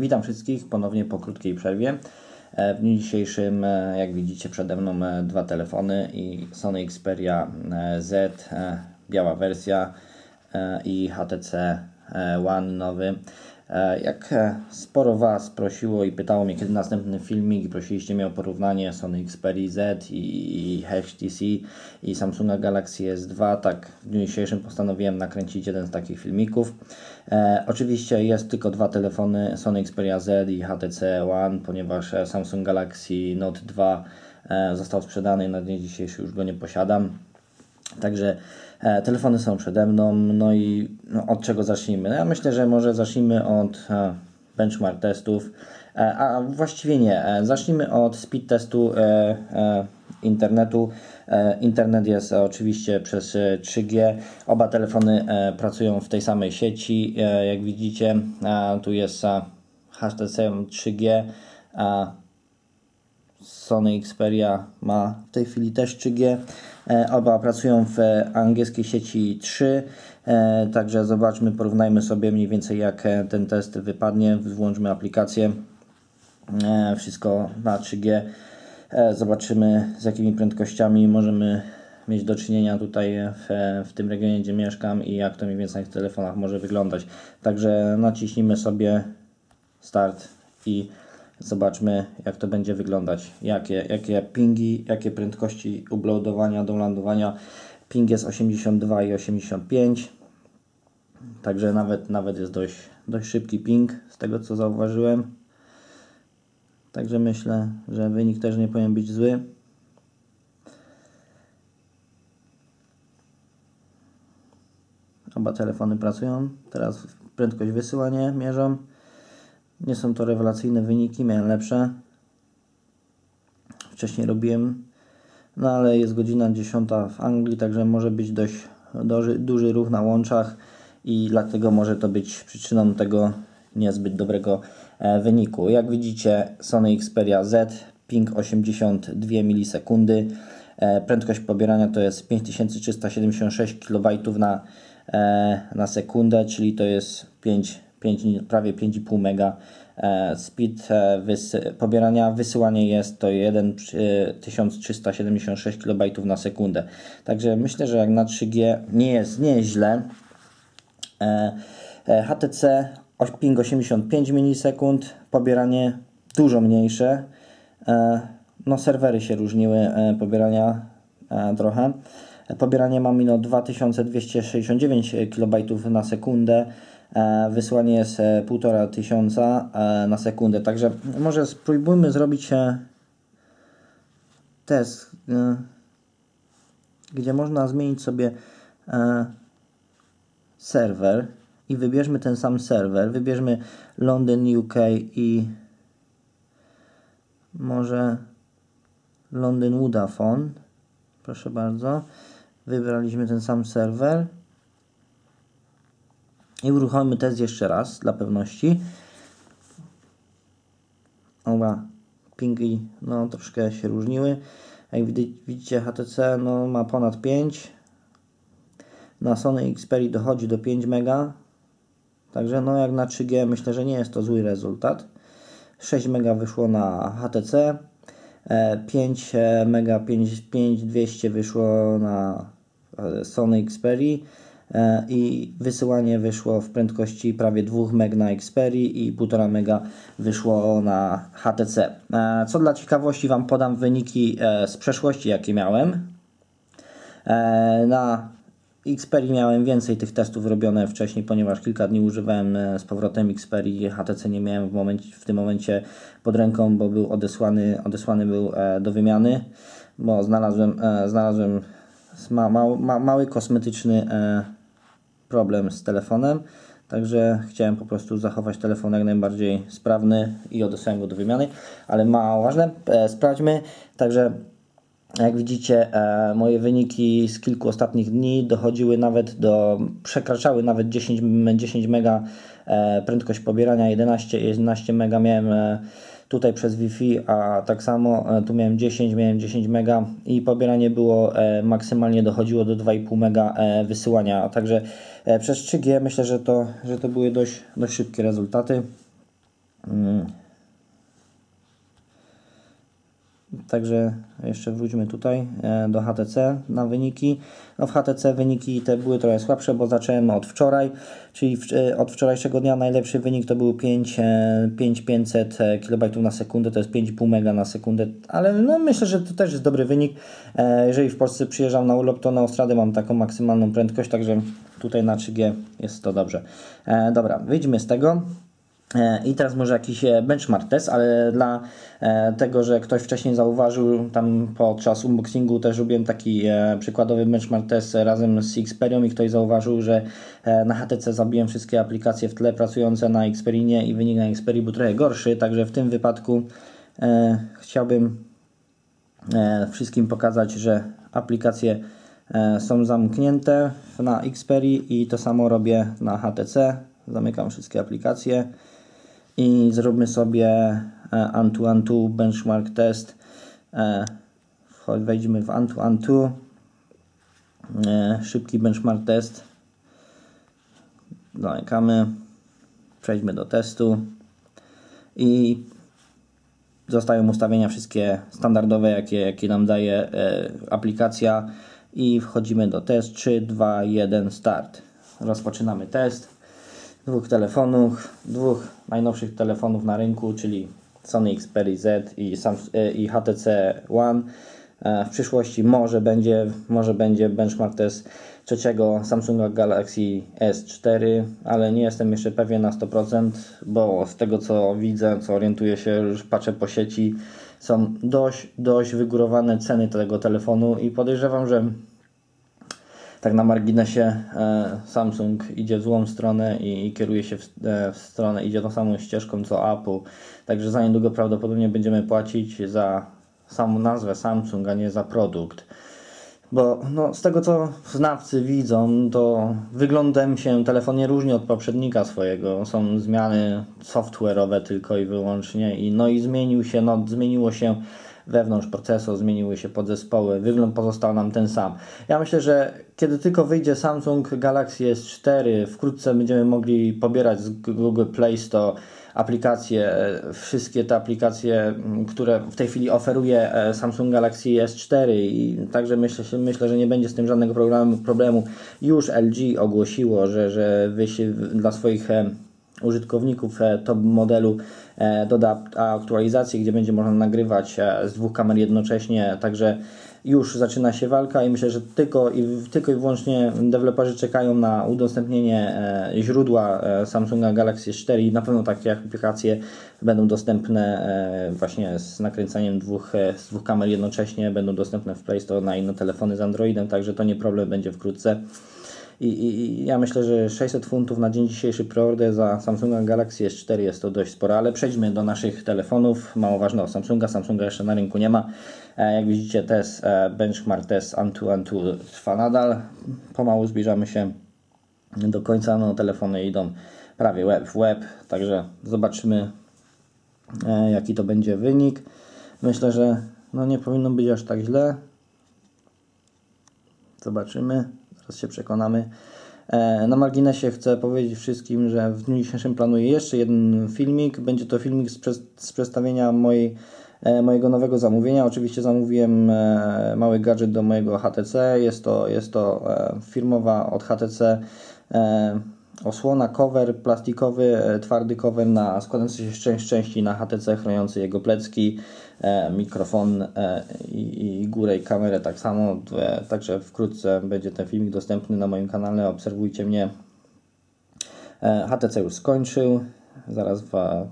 Witam wszystkich ponownie po krótkiej przerwie. E, W dniu dzisiejszym, e, jak widzicie, przede mną e, dwa telefony i Sony Xperia Z, biała wersja i HTC One nowy. E, Jak e, sporo Was prosiło i pytało mnie, kiedy następny filmik prosiliście mnie o porównanie Sony Xperia Z i i HTC i Samsunga Galaxy S2, tak w dniu dzisiejszym postanowiłem nakręcić jeden z takich filmików. E, oczywiście jest tylko dwa telefony Sony Xperia Z i HTC One, ponieważ e, Samsung Galaxy Note 2 e, został sprzedany i na dzień dzisiejszy już go nie posiadam. Także e, telefony są przede mną, no i no, od czego zacznijmy? No, ja myślę, że może zacznijmy od e, benchmark testów, e, a właściwie nie. E, zacznijmy od speed testu e, e, internetu. Internet jest oczywiście przez e, 3G. Oba telefony pracują w tej samej sieci. Jak widzicie, tu jest HTC 3G, a Sony Xperia ma w tej chwili też 3G. E, Oba pracują w e, angielskiej sieci 3. E, Także zobaczmy, porównajmy sobie mniej więcej jak ten test wypadnie. Włączmy aplikację. Wszystko na 3G. E, Zobaczymy z jakimi prędkościami możemy mieć do czynienia tutaj w, w tym regionie, gdzie mieszkam i jak to mniej więcej w telefonach może wyglądać. Także naciśnijmy sobie start i zobaczmy jak to będzie wyglądać. Jakie, jakie pingi, jakie prędkości uploadowania, downloadowania. Ping jest 82 i 85. Także nawet, nawet jest dość, dość szybki ping z tego co zauważyłem. Także myślę, że wynik też nie powinien być zły. Oba telefony pracują. Teraz prędkość wysyłania mierzą. Nie są to rewelacyjne wyniki, miałem lepsze. Wcześniej robiłem, no ale jest godzina 10 w Anglii, także może być dość duży, duży ruch na łączach i dlatego może to być przyczyną tego niezbyt dobrego e, wyniku. Jak widzicie, Sony Xperia Z, ping 82 milisekundy, e, prędkość pobierania to jest 5376 kB na, e, na sekundę, czyli to jest 5 5, prawie 5,5 mega e, speed e, wysy pobierania. Wysyłanie jest to 1 1376 kB na sekundę. Także myślę, że jak na 3G nie jest, nie jest źle. E, HTC ping 85 milisekund, pobieranie dużo mniejsze. No serwery się różniły pobierania trochę. Pobieranie ma minut 2269 kB na sekundę. Wysłanie jest 1500 na sekundę. Także może spróbujmy zrobić test, gdzie można zmienić sobie serwer i wybierzmy ten sam serwer. Wybierzmy Londyn, UK i może Londyn Vodafone. Proszę bardzo. Wybraliśmy ten sam serwer. I uruchomimy test jeszcze raz dla pewności. Oba pingi no, troszkę się różniły. Jak widzicie HTC no, ma ponad 5. Na Sony Xperia dochodzi do 5 mega. Także no jak na 3G myślę, że nie jest to zły rezultat. 6 mega wyszło na HTC. 5 mega 5200 wyszło na Sony Xperia i wysyłanie wyszło w prędkości prawie 2 MB na Xperia i 1,5 MB wyszło na HTC. Co dla ciekawości Wam podam wyniki z przeszłości jakie miałem. Na Xperia miałem więcej tych testów robione wcześniej, ponieważ kilka dni używałem z powrotem Xperia. HTC nie miałem w, momencie, w tym momencie pod ręką, bo był odesłany, odesłany był do wymiany, bo znalazłem, znalazłem ma, ma, ma, mały kosmetyczny problem z telefonem, także chciałem po prostu zachować telefon jak najbardziej sprawny i odesłałem go do wymiany, ale mało ważne, e, sprawdźmy, także jak widzicie e, moje wyniki z kilku ostatnich dni dochodziły nawet do, przekraczały nawet 10, 10 mega e, prędkość pobierania, 11, 11 mega miałem e, tutaj przez Wi-Fi, a tak samo e, tu miałem 10, miałem 10 mega i pobieranie było e, maksymalnie dochodziło do 2,5 mega e, wysyłania, także przez 3G myślę, że to, że to były dość, dość szybkie rezultaty. Także jeszcze wróćmy tutaj e, do HTC na wyniki. No w HTC wyniki te były trochę słabsze, bo zacząłem od wczoraj, czyli e, od wczorajszego dnia najlepszy wynik to był 5, 5500 kB na sekundę, to jest 5,5 MB na sekundę, ale no myślę, że to też jest dobry wynik. E, jeżeli w Polsce przyjeżdżam na urlop, to na Australię mam taką maksymalną prędkość, także tutaj na 3G jest to dobrze. Dobra, wyjdźmy z tego. E, I teraz może jakiś e, benchmark test, ale dla e, tego, że ktoś wcześniej zauważył, tam podczas unboxingu też robiłem taki przykładowy benchmark test razem z Xperią i ktoś zauważył, że na HTC zabiłem wszystkie aplikacje w tle pracujące na Xperinie i wynik na Xperii był trochę gorszy, także w tym wypadku chciałbym wszystkim pokazać, że aplikacje są zamknięte na Xperii i to samo robię na HTC. Zamykam wszystkie aplikacje i zróbmy sobie e, Antu-Antu benchmark test. E, wejdźmy w Antu-Antu. E, szybki benchmark test. Zamykamy. Przejdźmy do testu. I zostają ustawienia wszystkie standardowe, jakie, jakie nam daje aplikacja. I wchodzimy do test 3, 2, 1, start. Rozpoczynamy test dwóch telefonów, dwóch najnowszych telefonów na rynku, czyli Sony Xperia Z i, e, i HTC One. E, w przyszłości może będzie, może będzie benchmark test trzeciego Samsunga Galaxy S4, ale nie jestem jeszcze pewien na 100%, bo z tego co widzę, co orientuję się, już patrzę po sieci, są dość, dość wygórowane ceny tego telefonu i podejrzewam, że tak na marginesie e, Samsung idzie w złą stronę i, kieruje się w, e, w, stronę, idzie tą samą ścieżką co Apple. Także za niedługo prawdopodobnie będziemy płacić za samą nazwę Samsung, a nie za produkt. Bo no, z tego co znawcy widzą, to wyglądem się telefon nie różni od poprzednika swojego. Są zmiany software'owe tylko i wyłącznie. I, no i zmienił się, no, zmieniło się wewnątrz procesor, zmieniły się podzespoły, wygląd pozostał nam ten sam. Ja myślę, że kiedy tylko wyjdzie Samsung Galaxy S4, wkrótce będziemy mogli pobierać z Google Play Store aplikacje, wszystkie te aplikacje, które w tej chwili oferuje e, Samsung Galaxy S4 i także myślę, myślę że nie będzie z tym żadnego problemu. Już LG ogłosiło, że, że dla swoich e, użytkowników e, top modelu e, doda aktualizację, gdzie będzie można nagrywać e, z dwóch kamer jednocześnie, także już zaczyna się walka i myślę, że tylko i, tylko i wyłącznie deweloperzy czekają na udostępnienie źródła Samsunga Galaxy 4 i na pewno takie aplikacje będą dostępne właśnie z nakręcaniem dwóch, z dwóch kamer jednocześnie, będą dostępne w Play Store na inne telefony z Androidem, także to nie problem będzie wkrótce. I, i, ja myślę, że 600 funtów na dzień dzisiejszy preorder za Samsunga Galaxy S4 jest to dość sporo, ale przejdźmy do naszych telefonów. Mało ważne o Samsunga, Samsunga jeszcze na rynku nie ma. E, jak widzicie test, e, benchmark test Antu Antu trwa nadal. Pomału zbliżamy się do końca, no telefony idą prawie web w web, także zobaczymy e, jaki to będzie wynik. Myślę, że no nie powinno być aż tak źle. Zobaczymy. Zaraz się przekonamy. E, na marginesie chcę powiedzieć wszystkim, że w dniu dzisiejszym planuję jeszcze jeden filmik. Będzie to filmik z, z przedstawienia mojej, e, mojego nowego zamówienia. Oczywiście zamówiłem e, mały gadżet do mojego HTC. Jest to, jest to firmowa od HTC osłona, cover plastikowy, twardy cover na składający się z części na HTC chroniący jego plecki. E, mikrofon e, i, i górę i kamerę tak samo. E, także wkrótce będzie ten filmik dostępny na moim kanale. Obserwujcie mnie. HTC już skończył. Zaraz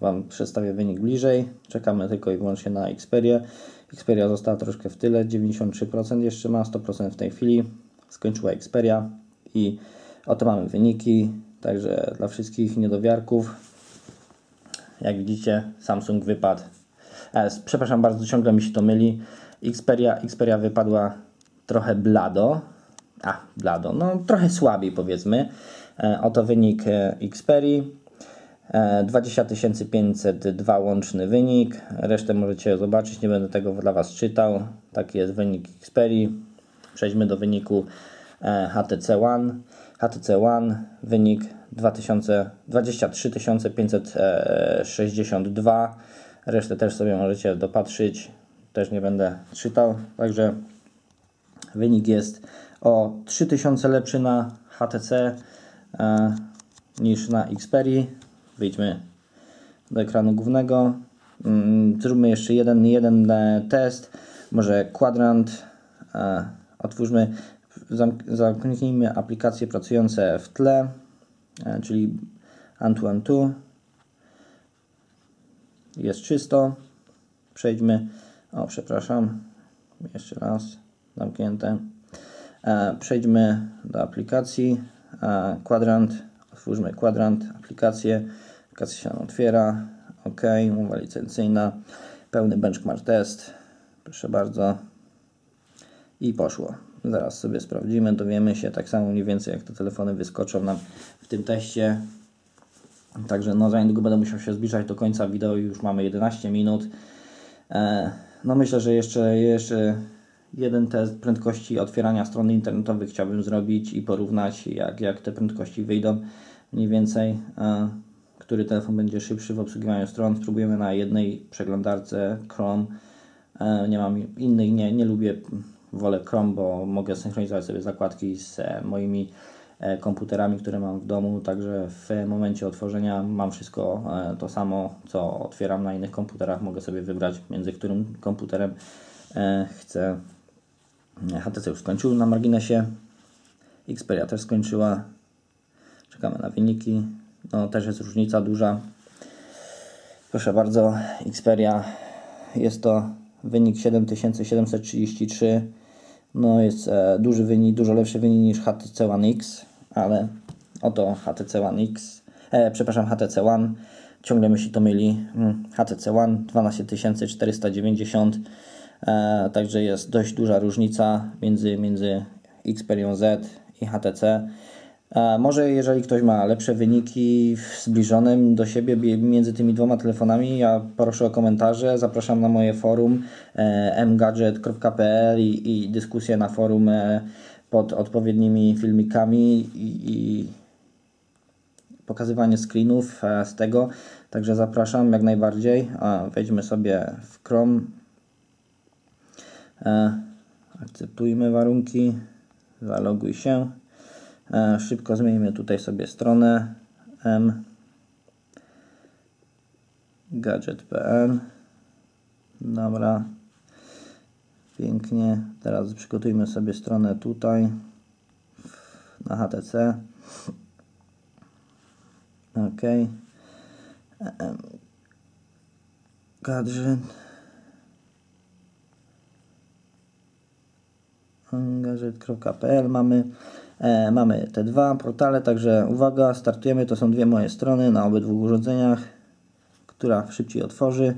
Wam przedstawię wynik bliżej. Czekamy tylko i wyłącznie na Xperia. Xperia została troszkę w tyle, 93% jeszcze ma, 100% w tej chwili. Skończyła Xperia i oto mamy wyniki. Także dla wszystkich niedowiarków, jak widzicie, Samsung wypadł E, przepraszam bardzo, ciągle mi się to myli. Xperia, Xperia wypadła trochę blado. A, blado, no trochę słabiej powiedzmy. E, oto wynik e, Xperii. 20 502 łączny wynik. Resztę możecie zobaczyć, nie będę tego dla Was czytał. Taki jest wynik Xperii. Przejdźmy do wyniku HTC One. HTC One wynik 2000, 23 562. Resztę też sobie możecie dopatrzyć. Też nie będę czytał. Także wynik jest o 3000 lepszy na HTC e, niż na Xperia. Wyjdźmy do ekranu głównego. Mm, zróbmy jeszcze jeden, jeden e, test. Może kwadrant. E, otwórzmy, zamknijmy aplikacje pracujące w tle, e, czyli Antu Jest czysto. Przejdźmy. O, przepraszam. Jeszcze raz. Zamknięte. Przejdźmy do aplikacji. Kwadrant. Otwórzmy kwadrant, aplikację. Aplikacja się otwiera. OK, umowa licencyjna, pełny benchmark test. Proszę bardzo. I poszło. Zaraz sobie sprawdzimy, dowiemy się tak samo mniej więcej jak te telefony wyskoczą nam w tym teście. Także no za niedługo będę musiał się zbliżać do końca wideo już mamy 11 minut. E, no myślę, że jeszcze, jeszcze jeden test prędkości otwierania strony internetowych chciałbym zrobić i porównać jak, jak te prędkości wyjdą mniej więcej. E, który telefon będzie szybszy w obsługiwaniu stron. Spróbujemy na jednej przeglądarce Chrome. E, nie mam innej, nie, nie lubię, wolę Chrome, bo mogę synchronizować sobie zakładki z moimi komputerami, które mam w domu, także w momencie otworzenia mam wszystko to samo, co otwieram na innych komputerach. Mogę sobie wybrać, między którym komputerem chcę. HTC już skończył na marginesie. Xperia też skończyła. Czekamy na wyniki. No też jest różnica duża. Proszę bardzo, Xperia jest to wynik 7733. No jest e, duży wynik, dużo lepszy wynik niż HTC One X, ale oto HTC One X, e, przepraszam, HTC One, ciągle mi się to myli, hmm, HTC One 12490, e, także jest dość duża różnica między, między Xperia Z i HTC. Może jeżeli ktoś ma lepsze wyniki zbliżonym do siebie między tymi dwoma telefonami, ja proszę o komentarze. Zapraszam na moje forum e, mgadget.pl i, i dyskusję na forum e, pod odpowiednimi filmikami i, i pokazywanie screenów e, z tego. Także zapraszam jak najbardziej. Wejdźmy sobie w Chrome. Akceptujmy warunki. Zaloguj się. E, szybko zmienimy tutaj sobie stronę m gadget.pl Dobra. Pięknie. Teraz przygotujmy sobie stronę tutaj na HTC. OK. Gadżet. Gadżet.pl mamy E, mamy te dwa portale, także uwaga, startujemy. To są dwie moje strony na obydwu urządzeniach, która szybciej otworzy.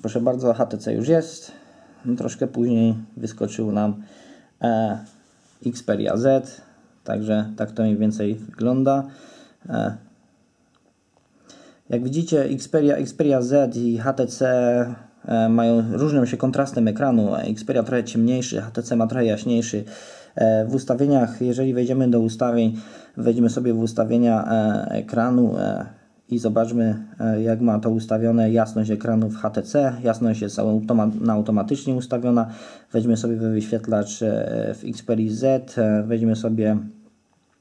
Proszę bardzo, HTC już jest. No, troszkę później wyskoczył nam e, Xperia Z, także tak to mniej więcej wygląda. E, jak widzicie, Xperia, Xperia Z i HTC e, mają różnią się kontrastem ekranu. Xperia trochę ciemniejszy, HTC ma trochę jaśniejszy. E, w ustawieniach, jeżeli wejdziemy do ustawień, wejdźmy sobie w ustawienia e, ekranu e, i zobaczmy jak ma to ustawione jasność ekranu w HTC. Jasność jest automatycznie ustawiona. Weźmy sobie wyświetlacz w Xperia Z, weźmy sobie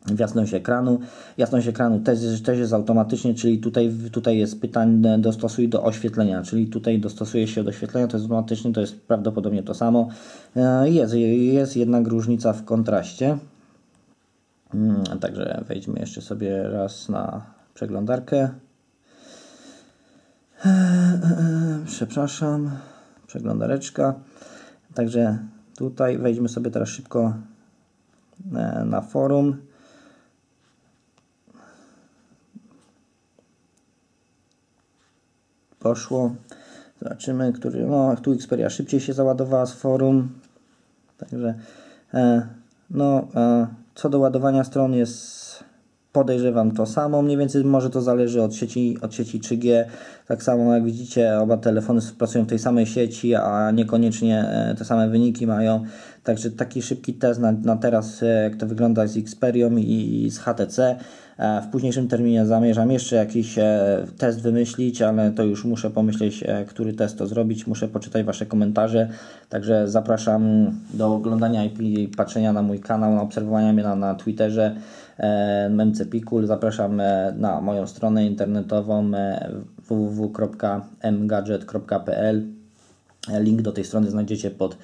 w jasność ekranu. Jasność ekranu też, też jest automatycznie, czyli tutaj, tutaj jest pytanie dostosuj do oświetlenia, czyli tutaj dostosuje się do oświetlenia, to jest automatycznie, to jest prawdopodobnie to samo. E, jest, jest jednak różnica w kontraście. Mm, także wejdźmy jeszcze sobie raz na przeglądarkę. E, e, przepraszam, przeglądareczka. Także tutaj wejdźmy sobie teraz szybko na forum. poszło. Zobaczymy, który, no tu Xperia szybciej się załadowała z forum. Także e, no, e, co do ładowania stron jest podejrzewam to samo, mniej więcej może to zależy od sieci, od sieci 3G, tak samo jak widzicie oba telefony pracują w tej samej sieci, a niekoniecznie e, te same wyniki mają, Także taki szybki test na, na teraz, jak to wygląda z Xperią i z HTC. W późniejszym terminie zamierzam jeszcze jakiś test wymyślić, ale to już muszę pomyśleć, który test to zrobić. Muszę poczytać Wasze komentarze. Także zapraszam do oglądania i patrzenia na mój kanał, na obserwowania mnie na, na Twitterze memcepikul. Zapraszam na moją stronę internetową www.mgadget.pl. Link do tej strony znajdziecie pod E,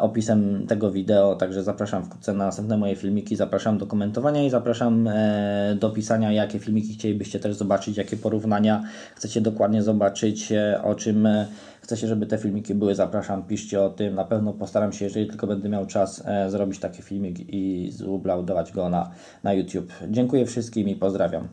opisem tego wideo, także zapraszam wkrótce na następne moje filmiki, zapraszam do komentowania i zapraszam e, do pisania, jakie filmiki chcielibyście też zobaczyć, jakie porównania chcecie dokładnie zobaczyć, e, o czym chcecie, żeby te filmiki były, zapraszam, piszcie o tym, na pewno postaram się, jeżeli tylko będę miał czas, zrobić taki filmik i zuploadować go na, na YouTube. Dziękuję wszystkim i pozdrawiam.